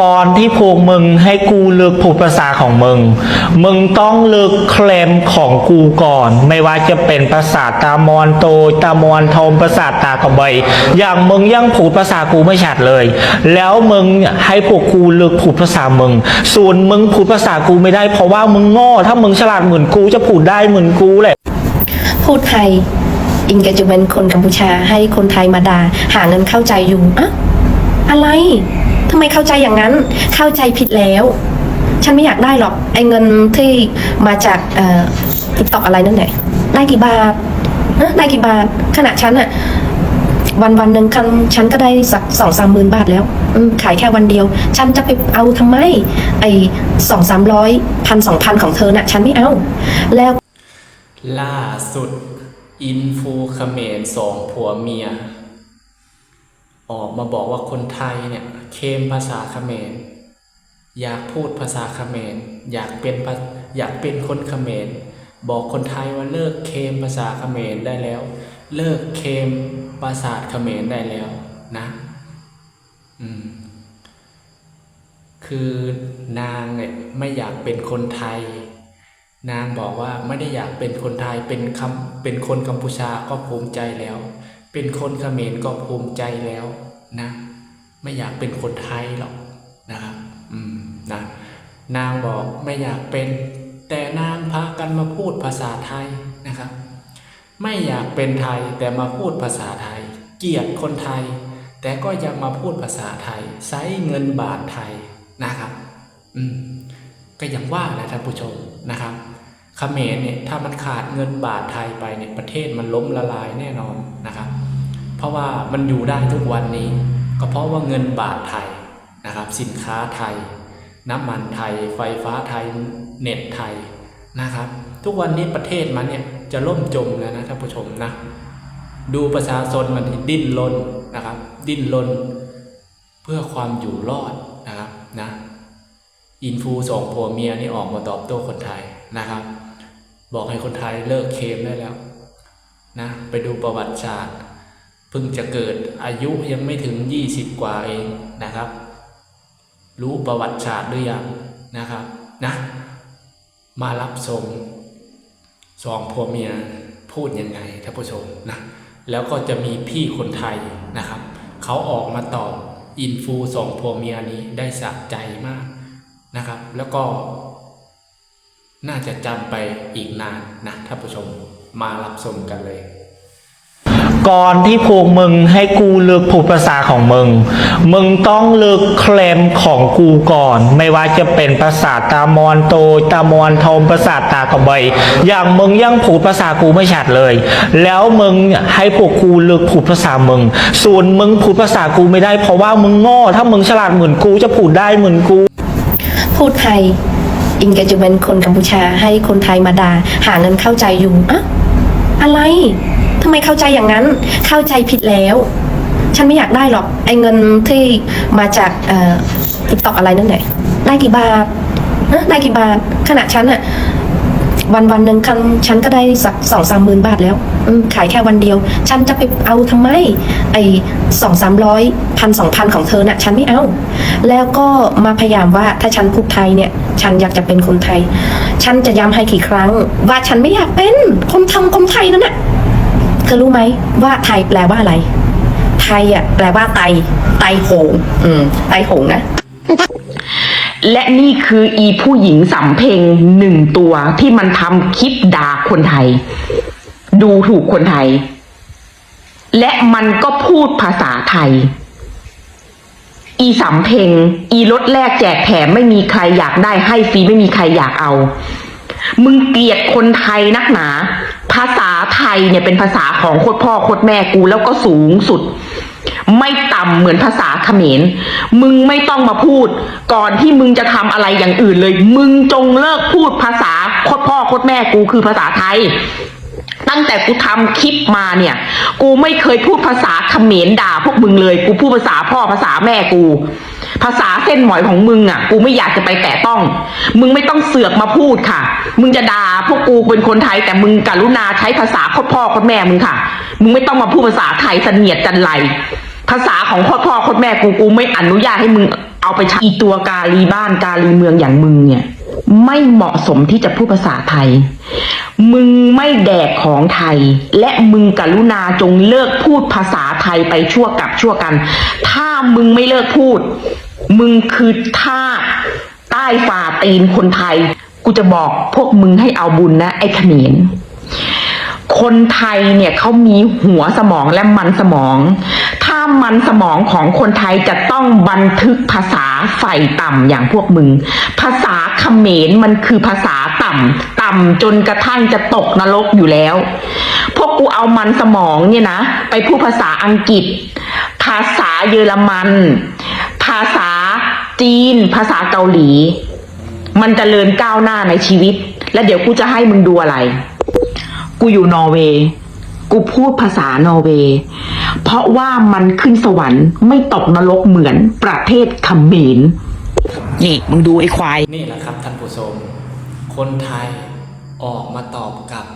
ก่อนที่พวกมึงให้กูเลือกพูดภาษาของมึง มึงต้องเลือกเคลมของกูก่อน ไม่ว่าจะเป็นภาษาตามอนโตตามอนทมภาษาตากระเบยอย่างมึงยังพูดภาษากูไม่ชัดเลย แล้วมึงให้พวกกูเลือกพูดภาษามึง ส่วนมึงพูดภาษากูไม่ได้เพราะว่ามึงโง่ถ้ามึงฉลาดเหมือนกูจะพูดได้เหมือนกูแหละ พูดไทยอินก็จะเป็นคนกัมพูชาให้คนไทยมาด่าหาเงินเข้าใจอยู่อะอะไรำไมเข้าใจอย่างนั้น เข้าใจผิดแล้ว ฉันไม่อยากได้หรอกไอ้เงินที่มาจากติ๊กตอกอะไรนั่นแหละได้กี่บาทนะได้กี่บาทขณะฉันอะวันวันหนึ่งคันฉันก็ได้สักสองสามหมื่นบาทแล้วขายแค่วันเดียว ฉันจะไปเอาทำไม ไอ้สองสามร้อยพันสองพันของเธอน่ะ ฉันไม่เอา แล้ว ล่าสุด อินฟูเขมรสองผัวเมีย ออกมาบอกว่าคนไทยเนี่ยเคมภาษาเขมร อยากพูดภาษาเขมร อยากเป็นอยากเป็นคนเขมร บอกคนไทยว่าเลิกเคมภาษาเขมรได้แล้ว เลิกเคมภาษาเขมรได้แล้วนะอืมคือนางเนี่ยไม่อยากเป็นคนไทย นางบอกว่าไม่ได้อยากเป็นคนไทยเป็นคำเป็นคนกัมพูชาก็ภูมิใจแล้ว เป็นคนเขมรก็ภูมิใจแล้วนะ ไม่อยากเป็นคนไทยหรอกนะครับอืมนะนางบอกไม่อยากเป็น แต่นางพากันมาพูดภาษาไทยนะครับ ไม่อยากเป็นไทยแต่มาพูดภาษาไทย เกลียดคนไทย แต่ก็ยังมาพูดภาษาไทยใช้เงินบาทไทยนะครับ อืมก็ยังว่าแหละท่านผู้ชมนะครับเขมรเนี่ยถ้ามันขาดเงินบาทไทยไปเนี่ยประเทศมันล้มละลายแน่นอนนะครับ ราะว่ามันอยู่ได้ทุกวันนี้ ก็เพราะว่าเงินบาทไทยนะครับ สินค้าไทย น้ำมันไทย ไฟฟ้าไทยเน็ตไทยนะครับ ทุกวันนี้ประเทศมันเนี่ยจะล่มจมแล้วนะท่านผู้ชมนะดูประชาชนมันดิ้นรนนะครับ ดิ้นรนเพื่อความอยู่รอดนะครับนะอินฟูสองผัวเมียนี่ออกมาตอบโต้คนไทยนะครับ บอกให้คนไทยเลิกเคมได้แล้วนะไปดูประวัติศาสตร์ เพิ่งจะเกิดอายุยังไม่ถึง 20 กว่าเองนะครับ รู้ประวัติศาสตร์หรือยังนะครับนะมารับชมสองผัวเมียพูดยังไงท่านผู้ชมนะแล้วก็จะมีพี่คนไทยนะครับ เขาออกมาตอบอินฟูสองผัวเมียนี้ได้สะใจมากนะครับ แล้วก็ น่าจะจำไปอีกนานนะท่านผู้ชมมารับชมกันเลย ก่อนที่พวกมึงให้กูเลือกพูดภาษาของมึง มึงต้องเลือกเคลมของกูก่อน ไม่ว่าจะเป็นภาษาตามอนโตตามอนทมภาษาตากระเบยอย่างมึงยังพูดภาษากูไม่ชัดเลย แล้วมึงให้พวกกูเลือกพูดภาษามึง ส่วนมึงพูดภาษากูไม่ได้เพราะว่ามึงโง่ถ้ามึงฉลาดเหมือนกูจะพูดได้เหมือนกู พูดไทยอินก็จะเป็นคนกัมพูชาให้คนไทยมาด่าหาเงินเข้าใจอยู่อะอะไร ทำไมเข้าใจอย่างนั้น เข้าใจผิดแล้ว ฉันไม่อยากได้หรอกไอ้เงินที่มาจากติ๊กตอกอะไรนั่นแหละได้กี่บาทนะได้กี่บาทขณะฉันอะวันวันหนึ่งคันฉันก็ได้สักสองสามหมื่นบาทแล้วอขายแค่วันเดียว ฉันจะไปเอาทำไม ไอ้สองสามร้อยพันสองพันของเธอน่ะ ฉันไม่เอา แล้วก็มาพยายามว่าถ้าฉันพูดไทยเนี่ย ฉันอยากจะเป็นคนไทย ฉันจะย้ำให้กี่ครั้ง ว่าฉันไม่อยากเป็นคนทำคนไทยนั่นแน่ะ เธอรู้ไหมว่าไทยแปลว่าอะไร ไทยอะแปลว่าไต ไตโหง อืม ไตโหงนะ และนี่คืออีผู้หญิงสำเพ็งหนึ่งตัวที่มันทำคลิปด่าคนไทย ดูถูกคนไทย และมันก็พูดภาษาไทย อีสำเพ็งอีรถแรกแจกแถมไม่มีใครอยากได้ให้ฟรีไม่มีใครอยากเอา มึงเกลียดคนไทยนักหนา ภาษา ไทยเนี่ยเป็นภาษาของโคตรพ่อโคตรแม่กูแล้วก็สูงสุด ไม่ต่ำเหมือนภาษาเขมร มึงไม่ต้องมาพูด ก่อนที่มึงจะทำอะไรอย่างอื่นเลย มึงจงเลิกพูดภาษาโคตรพ่อโคตรแม่กูคือภาษาไทยตั้งแต่กูทำคลิปมาเนี่ย กูไม่เคยพูดภาษาเขมรด่าพวกมึงเลย กูพูดภาษาพ่อภาษาแม่กู ภาษาเส้นหมอยของมึงอะ กูไม่อยากจะไปแตะต้อง มึงไม่ต้องเสือกมาพูดค่ะ มึงจะด่าพวกกูเป็นคนไทยแต่มึงกรุณาใช้ภาษาคตรพ่อคตรแม่มึงค่ะ มึงไม่ต้องมาพูดภาษาไทยเสนียดจันไรภาษาของคตรพ่อคตรแม่กูกูไม่อนุญาตให้มึงเอาเอาไปใช้อีตัวกาลีบ้านกาลีเมืองอย่างมึงเนี่ย ไม่เหมาะสมที่จะพูดภาษาไทย มึงไม่แดกของไทย และมึงกรุณาจงเลิกพูดภาษาไทยไปชั่วกับชั่วกัน ถ้ามึงไม่เลิกพูด มึงคือทาสใต้ฝ่าตีนคนไทย กูจะบอกพวกมึงให้เอาบุญนะไอ้เขมรคนไทยเนี่ยเขามีหัวสมองและมันสมอง ถ้ามันสมองของคนไทยจะต้องบันทึกภาษาใฝ่ต่ำอย่างพวกมึง ภาษาเขมรมันคือภาษาต่ำต่ำจนกระทั่งจะตกนรกอยู่แล้ว พวกกูเอามันสมองเนี่ยนะ ไปพูดภาษาอังกฤษ ภาษาเยอรมัน จีน ภาษาเกาหลี มันจเจริญก้าวหน้าในชีวิต และเดี๋ยวกูจะให้มึงดูอะไร กูอยู่นอร์เวย์กูพูดภาษานอร์เวย์ เพราะว่ามันขึ้นสวรรค์ไม่ตกนรกเหมือนประเทศเขมรนี่มึงดูไอ้ควาย นี่แหละครับท่านผู้ชม คนไทยออกมาตอบกับ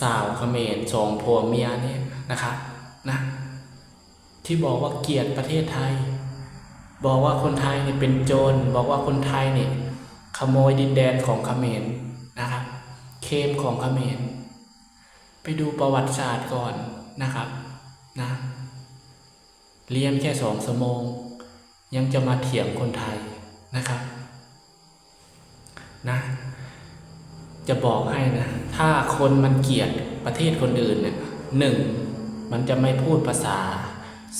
สาวเขมรสองผัวเมียเนี่ยนะครับนะ ที่บอกว่าเกลียดประเทศไทย บอกว่าคนไทยเนี่ยเป็นโจร บอกว่าคนไทยเนี่ยขโมยดินแดนของเขมรนะครับ เคมของเขมร ไปดูประวัติศาสตร์ก่อนนะครับนะเรียนแค่สองชั่วโมงยังจะมาเถียงคนไทยนะครับนะจะบอกให้นะ ถ้าคนมันเกลียดประเทศคนอื่นเนี่ยหนึ่งมันจะไม่พูดภาษา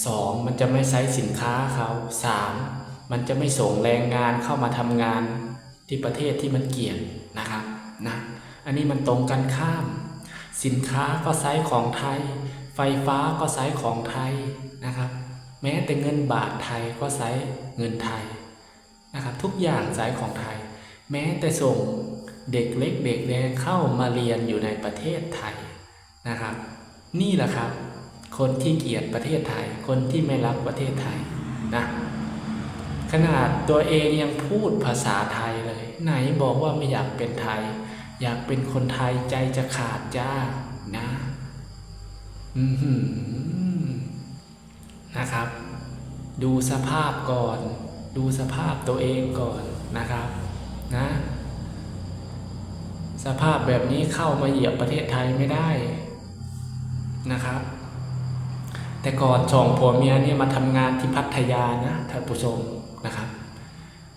สองมันจะไม่ใช้สินค้าเขาสามมันจะไม่ส่งแรงงานเข้ามาทำงานที่ประเทศที่มันเกลียดนะครับนะอันนี้มันตรงกันข้าม สินค้าก็ไซส์ของไทย ไฟฟ้าก็ไซส์ของไทยนะครับ แม้แต่เงินบาทไทยก็ไซส์เงินไทยนะครับทุกอย่างไซส์ของไทย แม้แต่ส่งเด็กเล็กเด็กแดงเข้ามาเรียนอยู่ในประเทศไทยนะครับ นี่แหละครับ คนที่เกลียดประเทศไทย คนที่ไม่รักประเทศไทยนะขนาดตัวเองยังพูดภาษาไทยเลย ไหนบอกว่าไม่อยากเป็นไทย อยากเป็นคนไทยใจจะขาดจ้านะอือหือนะครับ ดูสภาพก่อน ดูสภาพตัวเองก่อนนะครับนะสภาพแบบนี้เข้ามาเหยียบประเทศไทยไม่ได้นะครับ แต่ก่อนสองผัวเมียเนี่ยมาทำงานที่พัทยานะท่านผู้ชมนะครับ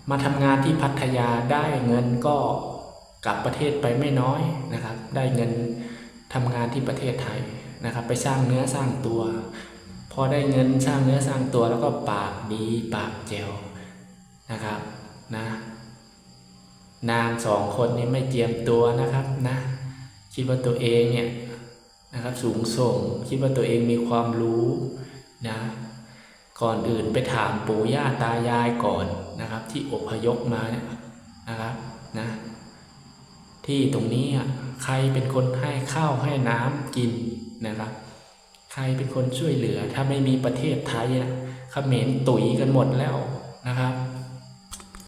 มาทำงานที่พัทยาได้เงินก็กลับประเทศไปไม่น้อยนะครับ ได้เงินทำงานที่ประเทศไทยนะครับ ไปสร้างเนื้อสร้างตัว พอได้เงินสร้างเนื้อสร้างตัวแล้วก็ปากดีปากแจ๋วนะครับนะนางสองคนนี้ไม่เจียมตัวนะครับนะคิดว่าตัวเองเนี่ย นะครับสูงส่งคิดว่าตัวเองมีความรู้นะก่อนอื่นไปถามปู่ย่าตายายก่อนนะครับ ที่อพยพมาเนี่ยนะครับนะที่ตรงนี้อะใครเป็นคนให้ข้าวให้น้ำกินนะครับ ใครเป็นคนช่วยเหลือถ้าไม่มีประเทศไทยนะเขมรตุ๋ยกันหมดแล้วนะครับ